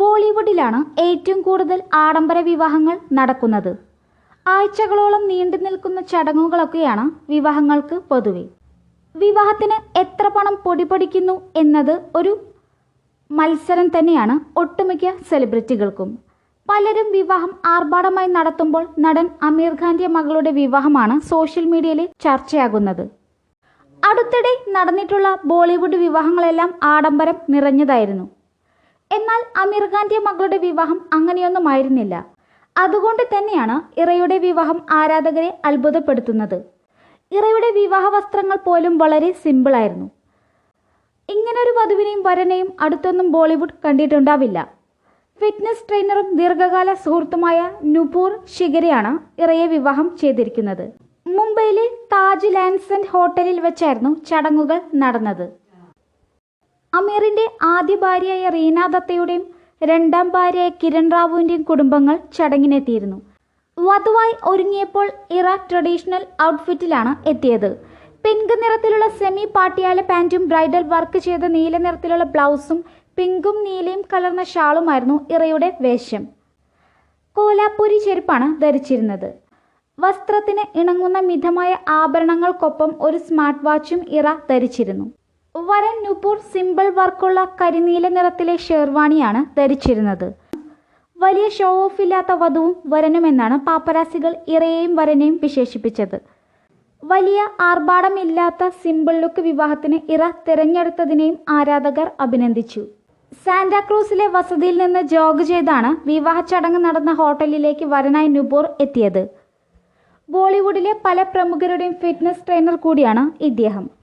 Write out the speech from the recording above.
ബോളിവുഡിലാണ് ഏറ്റവും കൂടുതൽ ആഡംബര വിവാഹങ്ങൾ നടക്കുന്നത്. ആഴ്ചകളോളം നീണ്ടു നിൽക്കുന്ന ചടങ്ങുകളൊക്കെയാണ് വിവാഹങ്ങൾക്ക് പൊതുവെ. വിവാഹത്തിന് എത്ര പണം പൊടിപൊടിക്കുന്നു എന്നത് ഒരു മത്സരം തന്നെയാണ് ഒട്ടുമിക്ക സെലിബ്രിറ്റികൾക്കും. പലരും വിവാഹം ആർഭാടമായി നടത്തുമ്പോൾ നടൻ അമീർ ഖാന്റെ മകളുടെ വിവാഹമാണ് സോഷ്യൽ മീഡിയയിൽ ചർച്ചയാകുന്നത്. അടുത്തിടെ നടന്നിട്ടുള്ള ബോളിവുഡ് വിവാഹങ്ങളെല്ലാം ആഡംബരം നിറഞ്ഞതായിരുന്നു. എന്നാൽ അമീർ ഖാന്റെ മകളുടെ വിവാഹം അങ്ങനെയൊന്നുമായിരുന്നില്ല. അതുകൊണ്ട് തന്നെയാണ് ഇറയുടെ വിവാഹം ആരാധകരെ അത്ഭുതപ്പെടുത്തുന്നത്. ഇറയുടെ വിവാഹ വസ്ത്രങ്ങൾ പോലും വളരെ സിമ്പിളായിരുന്നു ഇങ്ങനൊരു വധുവിനെയും വരനെയും അടുത്തൊന്നും ബോളിവുഡ് കണ്ടിട്ടുണ്ടാവില്ല. ഫിറ്റ്നസ് ട്രെയിനറും ദീർഘകാല സുഹൃത്തുമായ നുപൂർ ഷിഗരയാണ് ഇറയെ വിവാഹം ചെയ്തിരിക്കുന്നത്. മുംബൈയിലെ താജ് ലാൻസൻ ഹോട്ടലിൽ വെച്ചായിരുന്നു ചടങ്ങുകൾ നടന്നത്. അമീറിന്റെ ആദ്യ ഭാര്യയായ റീന ദത്തയുടെയും രണ്ടാം ഭാര്യയായ കിരൺ റാവുവിന്റെയും കുടുംബങ്ങൾ ചടങ്ങിനെത്തിയിരുന്നു. വധുവായി ഒരുങ്ങിയപ്പോൾ ഇറാഖ് ട്രഡീഷണൽ ഔട്ട്ഫിറ്റിലാണ് എത്തിയത്. പിങ്ക് നിറത്തിലുള്ള സെമി പാട്ടിയാല പാന്റും ബ്രൈഡൽ വർക്ക് ചെയ്ത നീല നിറത്തിലുള്ള ബ്ലൗസും പിങ്കും നീലയും കലർന്ന ഷാളുമായിരുന്നു ഇറയുടെ വേഷം. കോലാപ്പൂരി ചെരുപ്പാണ് ധരിച്ചിരുന്നത്. വസ്ത്രത്തിന് ഇണങ്ങുന്ന മിതമായ ആഭരണങ്ങൾക്കൊപ്പം ഒരു സ്മാർട്ട് വാച്ചും ഇറ ധരിച്ചിരുന്നു. വരൻ നുപൂർ സിമ്പിൾ വർക്കുള്ള കരിനീല നിറത്തിലെ ഷെർവാണിയാണ് ധരിച്ചിരുന്നത്. വലിയ ഷോ ഓഫ് ഇല്ലാത്ത വധുവും വരനുമെന്നാണ് പാപ്പരാസികൾ ഇറയെയും വരനെയും വിശേഷിപ്പിച്ചത്. വലിയ ആർഭാടമില്ലാത്ത സിമ്പിൾ ലുക്ക് വിവാഹത്തിന് ഇറ തിരഞ്ഞെടുത്തതിനെയും ആരാധകർ അഭിനന്ദിച്ചു. സാന്റാക്രൂസിലെ വസതിയിൽ നിന്ന് ജോഗ് ചെയ്താണ് വിവാഹ ചടങ്ങ് നടന്ന ഹോട്ടലിലേക്ക് വരനായി നുപൂർ എത്തിയത്. ബോളിവുഡിലെ പല പ്രമുഖരുടെയും ഫിറ്റ്നസ് ട്രെയിനർ കൂടിയാണ് ഇദ്ദേഹം.